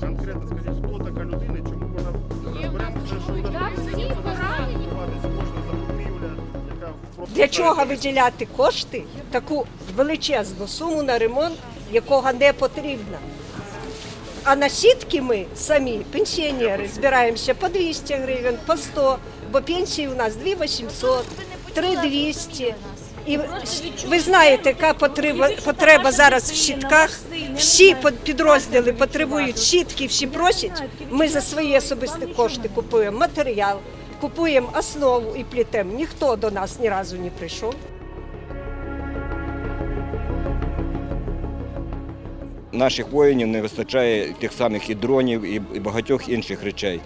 конкретно скажіть, хто така людина, чому вона розберемося, що вона Для чого виділяти кошти, таку величезну суму на ремонт, якого не потрібно. А на сітки ми самі, пенсіонери, збираємося по 200 гривень, по 100, бо пенсії у нас 2800, 3200. І ви знаєте, яка потреба, потреба зараз в щитках. Всі підрозділи потребують щітки, всі просять. Ми за свої особисті кошти купуємо матеріал, купуємо основу і плітемо. Ніхто до нас ні разу не прийшов. Наших воїнів не вистачає тих самих і дронів, і багатьох інших речей.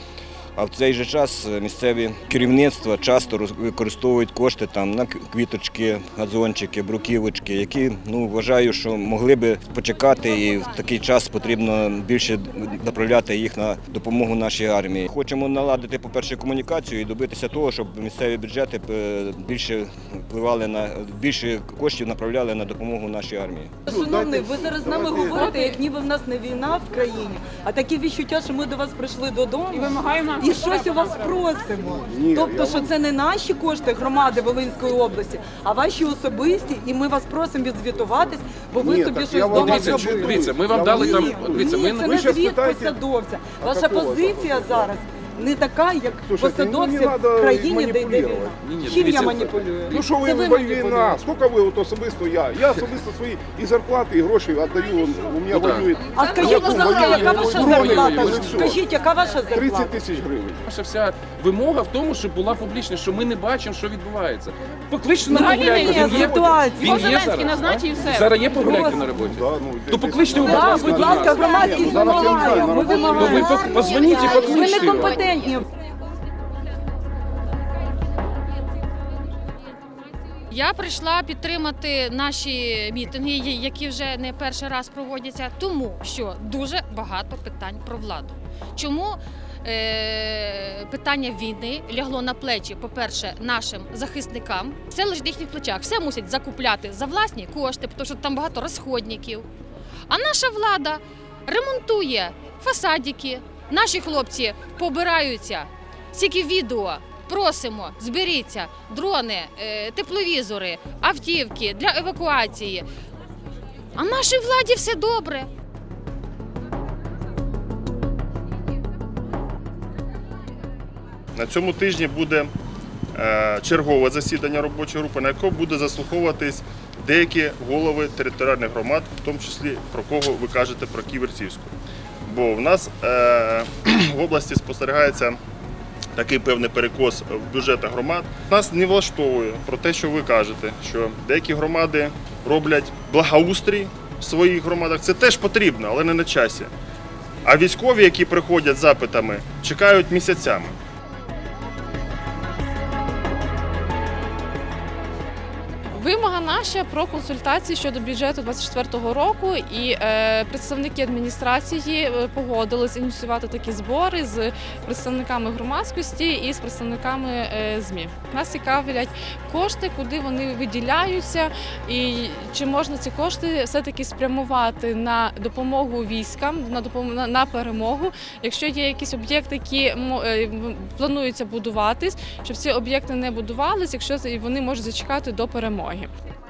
А в цей же час е, місцеві керівництва часто роз- використовують кошти там на квіточки, газончики, бруківочки, які ну вважаю, що могли би почекати, і в такий час потрібно більше направляти їх на допомогу нашій армії. Хочемо наладити, по-перше, комунікацію і добитися того, щоб місцеві бюджети е, більше впливали на більше коштів направляли на допомогу нашій армії. Шановний, ви зараз з нами говорите, як ніби в нас не війна в країні, а таке відчуття, що ми до вас прийшли додому і вимагаємо і щось у вас просимо. Тобто, що це не наші кошти громади Волинської області, а ваші особисті, і ми вас просимо відзвітуватись, бо ви Ні, собі так щось вам вдома дивіться, зробили. дивіться, ми вам дали там- дивіться, ні, ми- це не звіт посадовця. Ваша позиція зараз не така, як Слушайте, ну, не посадовця надо в країні, де йде маніпулювати. війна. Ні, ні, Чим я дивіться, маніпулюю? Ну що ви, Це ви війна? маніпулюєте. Скільки ви от особисто я? Я особисто свої і зарплати, і гроші віддаю. У мене Ну, воюють. А скажіть, будь ласка, яка ваша дрони, зарплата? воюють, все. Скажіть, яка ваша 30 зарплата? тисяч гривень. Наша вся вимога в тому, щоб була публічність, що ми не бачимо, що відбувається. Покличте на Ну, погуляйте, він є. ситуація. Він є Зеленський зараз. назначив і все. Зараз є погуляйки на роботі. Да, ну, То десь- покличте його, будь ласка, будь ласка, нас. громадськість Ну, зараз я не знаю, вимагає. Ми зараз- То ви вимагаємо. пок- позвоніть і Ви покличте його. Некомпетентні. Я прийшла підтримати наші мітинги, які вже не перший раз проводяться, тому що дуже багато питань про владу. Чому е, питання війни лягло на плечі, по-перше, нашим захисникам. Все лежить на їхніх плечах. Все мусять закупляти за власні кошти, тому що там багато розходників. А наша влада ремонтує фасадики. Наші хлопці побираються. Скільки відео просимо, зберіться дрони, е, тепловізори, автівки для евакуації. А нашій владі все добре. На цьому тижні буде е, чергове засідання робочої групи, на якому буде заслуховуватись деякі голови територіальних громад, в тому числі про кого ви кажете про Ківерцівську. Бо в нас е, в області спостерігається такий певний перекос в бюджетах громад. Нас не влаштовує про те, що ви кажете, що деякі громади роблять благоустрій в своїх громадах. Це теж потрібно, але не на часі. А військові, які приходять з запитами, чекають місяцями. Вимога наша про консультації щодо бюджету 2024 року, і е, представники адміністрації е, погодились ініціювати такі збори з представниками громадськості і з представниками е, ЗМІ. Нас цікавлять кошти, куди вони виділяються, і чи можна ці кошти все-таки спрямувати на допомогу військам, на допомогу на, перемогу. Якщо є якісь об'єкти, які плануються будуватись, щоб ці об'єкти не будувались, якщо вони можуть зачекати до перемоги. him.